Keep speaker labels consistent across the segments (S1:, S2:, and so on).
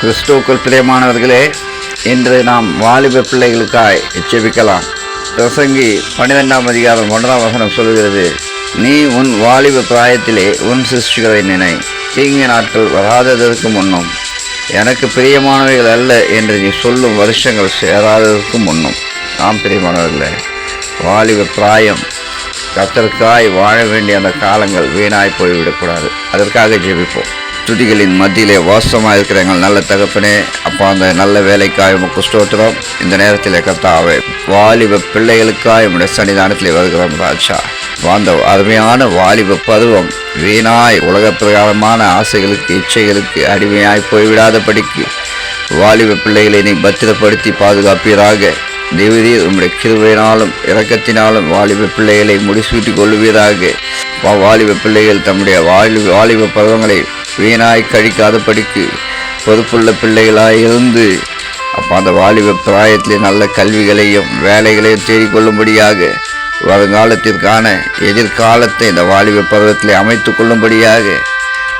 S1: கிறிஸ்துவுக்குள் பிரியமானவர்களே இன்று நாம் வாலிப பிள்ளைகளுக்காய் எச்சரிக்கலாம். பிரசங்கி பன்னிரெண்டாம் அதிகாரம் ஒன்றாம் வசனம் சொல்கிறது நீ உன் வாலிப பிராயத்திலே உன் சிருஷ்டிகளை நினை தீங்கு நாட்கள் வராததற்கு முன்னும் எனக்கு பிரியமானவைகள் அல்ல என்று நீ சொல்லும் வருஷங்கள் சேராததற்கு முன்னும். நாம் பிரியமானவர்களே வாலிப பிராயம் கத்தருக்காய் வாழ வேண்டிய அந்த காலங்கள் வீணாய் போய்விடக்கூடாது. அதற்காக ஜெபிப்போம். துதிகளின் மத்தியிலே வாசமாக இருக்கிற எங்கள் நல்ல தகப்பனே அப்பா அந்த நல்ல வேலைக்காய் உமக்கு ஸ்தோத்திரம். இந்த நேரத்தில் கத்தாவே வாலிப பிள்ளைகளுக்காய் உடைய சன்னிதானத்தில் வருகிறோம் ராஜா. அந்த அருமையான வாலிப பருவம் வீணாய் உலக பிரகாரமான ஆசைகளுக்கு இச்சைகளுக்கு அடிமையாய் போய்விடாதபடிக்கு வாலிப பிள்ளைகளை நீ பத்திரப்படுத்தி பாதுகாப்பீராக. தேவதி உம்முடைய கிருவையினாலும் இரக்கத்தினாலும் வாலிப பிள்ளைகளை முடிசூட்டிக் கொள்வீராக வா- வாலிப பிள்ளைகள் தம்முடைய வாலிப வாலிப பருவங்களை வீணாய் கழிக்காதபடிக்கு பொறுப்புள்ள பிள்ளைகளாக இருந்து அப்போ அந்த வாலிப பிராயத்திலே நல்ல கல்விகளையும் வேலைகளையும் தேடிக்கொள்ளும்படியாக வருங்காலத்திற்கான எதிர்காலத்தை இந்த வாலிப பருவத்திலே அமைத்து கொள்ளும்படியாக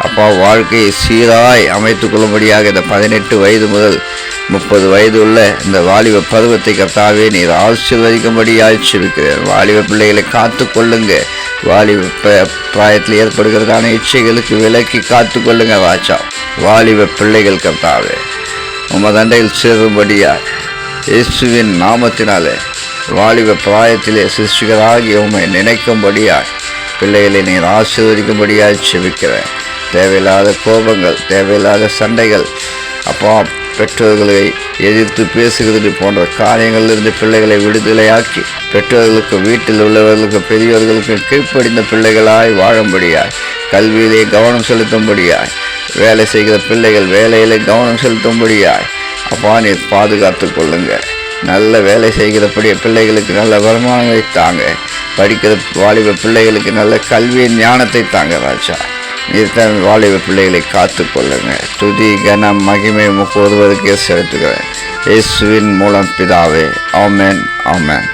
S1: அப்பா வாழ்க்கையை சீராய் அமைத்து கொள்ளும்படியாக இந்த பதினெட்டு வயது முதல் முப்பது வயது உள்ள இந்த வாலிப பருவத்தை கர்த்தாவே நீர் ஆசீர்வதிக்கும்படியாக செபிக்கிறேன். வாலிப பிள்ளைகளை காத்து கொள்ளுங்கள் வாலிப பிராயத்தில் ஏற்படுகிறதான இச்சைகளுக்கு விலக்கி காத்து கொள்ளுங்க வாச்சா. வாலிப பிள்ளைகள் கர்த்தாவே உமது அண்டையில் சேரும்படியாக இயேசுவின் நாமத்தினாலே வாலிப பிராயத்திலே சிருஷ்டிகராகி உமை நினைக்கும்படியாய் பிள்ளைகளை நீர் ஆசீர்வதிக்கும்படியாய் செவிக்கிறேன் தேவையில்லாத கோபங்கள் தேவையில்லாத சண்டைகள் அப்பா பெற்றோர்களை எதிர்த்து பேசுகிறது போன்ற காரியங்களிலிருந்து பிள்ளைகளை விடுதலையாக்கி பெற்றோர்களுக்கு வீட்டில் உள்ளவர்களுக்கு பெரியவர்களுக்கு கீழ்ப்படிந்த பிள்ளைகளாய் வாழும்படியாய் கல்வியிலே கவனம் செலுத்தும்படியாய் வேலை செய்கிற பிள்ளைகள் வேலையிலே கவனம் செலுத்தும்படியாய் அப்பா நீர் பாதுகாத்து கொள்ளுங்க நல்ல வேலை செய்கிறபடிய பிள்ளைகளுக்கு நல்ல வருமானங்களை தாங்க படிக்கிற வாலிப பிள்ளைகளுக்கு நல்ல கல்வியின் ஞானத்தை தாங்க ராஜா. நீர் வாலிப பிள்ளைகளை காத்து கொள்ளுங்கள் துதி கனம் மகிமை முக்கு ஒருவருக்கே செலுத்துகிறேன். இயேசுவின் மூலம் பிதாவே. ஆமேன் ஆமேன்.